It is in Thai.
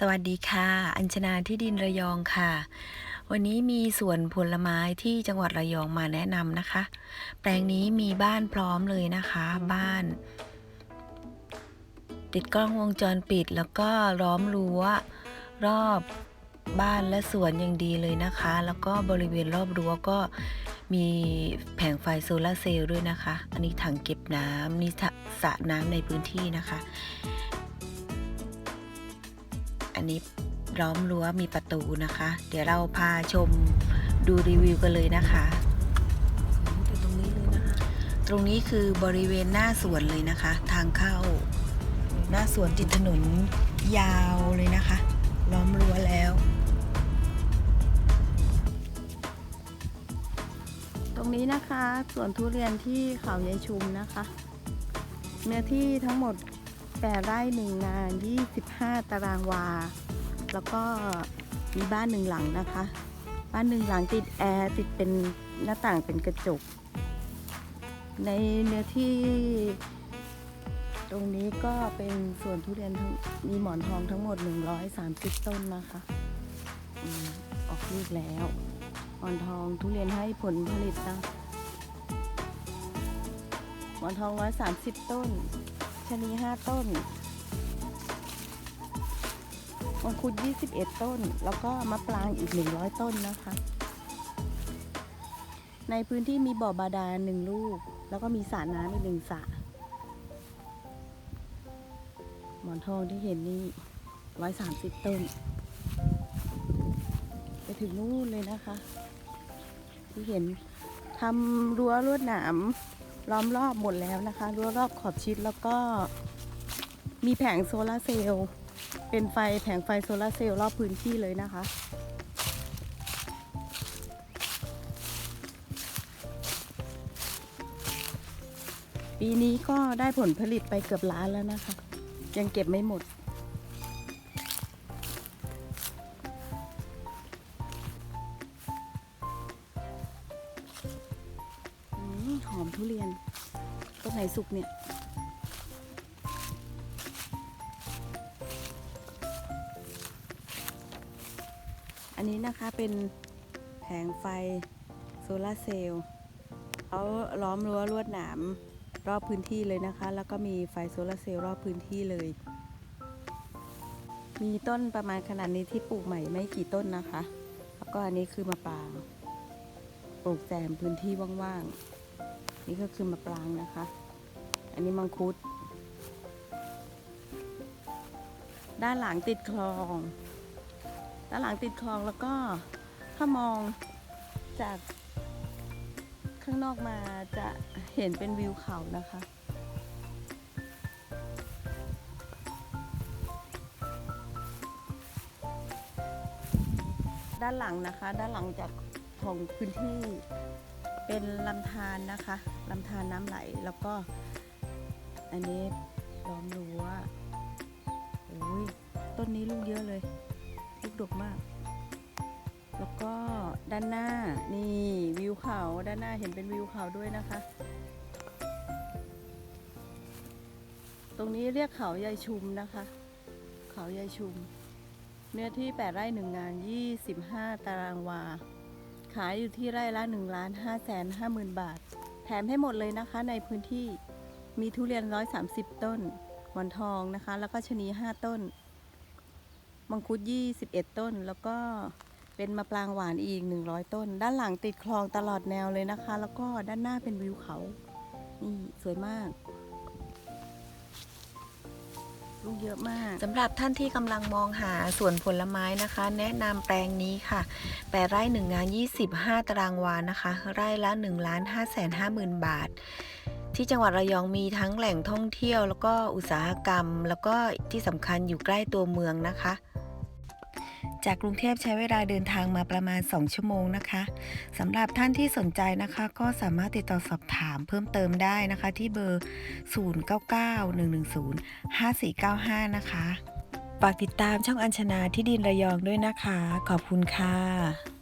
สวัสดีค่ะ อัญชนาที่ดินระยองค่ะ วันนี้มีสวนผลไม้ที่จังหวัดระยองมาแนะนำนะคะ แปลงนี้มีบ้านพร้อมเลยนะคะ บ้าน ติดกล้องวงจรปิดแล้วก็ล้อมรั้วรอบบ้านและสวนอย่างดีเลยนะคะ แล้วก็บริเวณรอบรั้วก็มีแผงไฟโซลาร์เซลล์ด้วยนะคะ อันนี้ถังเก็บน้ำนี่สระน้ำในพื้นที่นะคะ อันนี้ล้อมรั้วมีประตูนะคะ เดี๋ยวเราพาชมดูรีวิวกันเลยนะคะ ตรงนี้เลยนะคะ ตรงนี้คือบริเวณหน้าสวนเลยนะคะ ทางเข้า หน้าสวนติดถนนยาวเลยนะคะ ล้อมรั้วแล้ว ตรงนี้นะคะสวนทุเรียนที่เขายายชุมนะคะ เนื้อที่ทั้งหมด แปดไร่หนึ่งงาน25 ตารางวา แล้วก็มีบ้านหนึ่งหลังนะคะ บ้านหนึ่งหลังติดแอร์ติดเป็นหน้าต่างเป็นกระจก ในเนื้อที่ตรงนี้ก็เป็นสวนทุเรียนมีหมอนทองทั้งหมด 130 ต้นนะคะอออกลูกแล้ว หมอนทองทุเรียนให้ผลผลิตนะ หมอนทอง 130 ต้น ชะนี5ต้นมังคุด21 ต้น แล้วก็มะปรางอีก 100 ต้นนะคะ ในพื้นที่มีบ่อบาดาลหนึ่งลูก แล้วก็มีสระน้ำอีกหนึ่งสระหมอนทองที่เห็นนี่ 130 ต้น ไปถึงนู่นเลยนะคะ ที่เห็นทำรั้วลวดหนาม ล้อมรอบหมดแล้วนะคะรั้วรอบขอบชิดแล้วก็มีแผงโซลาร์เซลล์เป็นไฟแผงไฟโซลาร์เซลล์รอบพื้นที่เลยนะคะปีนี้ก็ได้ผลผลิตไปเกือบล้านแล้วนะคะ ยังเก็บไม่หมด ทุเรียนต้นไหนสุกเนี่ยอันนี้นะคะเป็นแผงไฟโซลาร์เซลล์เขาล้อมรั้วลวดหนามรอบพื้นที่เลยนะคะ แล้วก็มีไฟโซลาร์เซลล์รอบพื้นที่เลย มีต้นประมาณขนาดนี้ที่ปลูกใหม่ไม่กี่ต้นนะคะ แล้วก็อันนี้คือมะปราง ปลูกแซมพื้นที่ว่างๆ นี่ก็คือมะปรางนะคะ อันนี้มังคุด ด้านหลังติดคลอง ด้านหลังติดคลองแล้วก็ถ้ามองจากข้างนอกมาจะเห็นเป็นวิวเขานะคะ ด้านหลังนะคะ ด้านหลังจากของพื้นที่ เป็นลำธารนะคะลำธารน้ำไหลแล้วก็ อันนี้ล้อมรั้วโอ้ยต้นนี้ลูกเยอะเลย ลูกดกมาก แล้วก็ด้านหน้านี่วิวเขาด้านหน้าเห็นเป็นวิวเขาด้วยนะคะ ตรงนี้เรียกเขายายชุมนะคะ เขายายชุม เนื้อที่ 8 ไร่1งาน 25 ตารางวา ขายอยู่ที่ไร่ละ1ล้าน5แสน5หมื่นบาท แถมให้หมดเลยนะคะในพื้นที่มีทุเรียน 130 ต้น หมอนทองนะคะ แล้วก็ชะนี 5 ต้น มังคุด 21 ต้น แล้วก็เป็นมะปรางหวานอีก 100 ต้น ด้านหลังติดคลองตลอดแนวเลยนะคะ แล้วก็ด้านหน้าเป็นวิวเขา นี่สวยมาก ลูกเยอะมากสำหรับท่านที่กำลังมองหาสวนผลไม้นะคะ แนะนำแปลงนี้ค่ะแปดไร่หนึ่งงาน 25 ตารางวานะคะ ไร่ละ1ล้าน5แสน5หมื่นบาท ที่จังหวัดระยองมีทั้งแหล่งท่องเที่ยว แล้วก็อุตสาหกรรม แล้วก็ที่สำคัญอยู่ใกล้ตัวเมืองนะคะ จากกรุงเทพใช้เวลาเดินทางมาประมาณ 2 ชั่วโมงนะคะสำหรับท่านที่สนใจนะคะ ก็สามารถติดต่อสอบถามเพิ่มเติมได้นะคะ ที่เบอร์ 0991105495 นะคะฝากติดตามช่องอัญชนาที่ดินระยองด้วยนะคะ ขอบคุณค่ะ